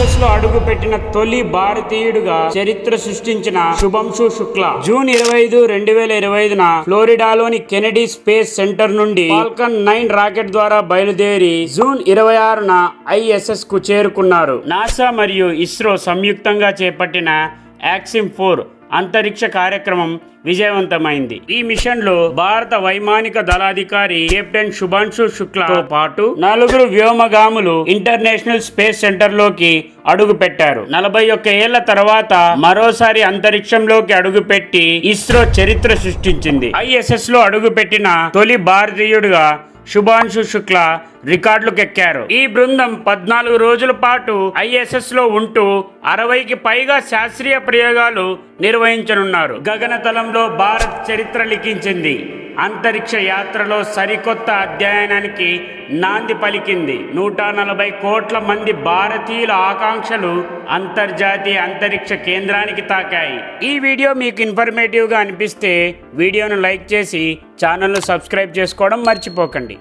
ఐఎస్ఎస్లో అడుగు పెట్టిన తొలి భారతీయుడుగా చరిత్ర సృష్టించిన శుభంశు శుక్ల. జూన్ ఇరవై ఐదు రెండు వేల ఇరవై ఐదున ఫ్లోరిడాలోని కెనడీ స్పేస్ సెంటర్ నుండి ఫాల్కన్ నైన్ రాకెట్ ద్వారా బయలుదేరి జూన్ ఇరవై ఆరున ఐఎస్ఎస్కు చేరుకున్నారు. నాసా మరియు ఇస్రో సంయుక్తంగా చేపట్టిన యాక్సిమ్ ఫోర్ అంతరిక్ష కార్యక్రమం విజయవంతమైంది. ఈ మిషన్లో భారత వైమానిక దళాధికారి కెప్టెన్ శుభాంశు శుక్లాతో పాటు నలుగురు వ్యోమగాములు ఇంటర్నేషనల్ స్పేస్ సెంటర్ అడుగుపెట్టారు. అడుగు పెట్టారు నలభై ఒక్క ఏళ్ళ తర్వాత మరోసారి అంతరిక్షంలోకి అడుగుపెట్టి ఇస్రో చరిత్ర సృష్టించింది. ఐఎస్ఎస్లో అడుగుపెట్టిన తొలి భారతీయుడిగా శుభాంశు శుక్ల రికార్డులకెక్కారు. ఈ బృందం పద్నాలుగు రోజుల పాటు ఐఎస్ఎస్లో ఉంటూ అరవైకి పైగా శాస్త్రీయ ప్రయోగాలు నిర్వహించనున్నారు. గగనతలంలో భారత్ చరిత్ర లిఖించింది. అంతరిక్ష యాత్రలో సరికొత్త అధ్యయనానికి నాంది పలికింది. నూట నలభై కోట్ల మంది భారతీయుల ఆకాంక్షలు అంతర్జాతీయ అంతరిక్ష కేంద్రానికి తాకాయి. ఈ వీడియో మీకు ఇన్ఫర్మేటివ్గా అనిపిస్తే వీడియోను లైక్ చేసి ఛానల్ను సబ్స్క్రైబ్ చేసుకోవడం మర్చిపోకండి.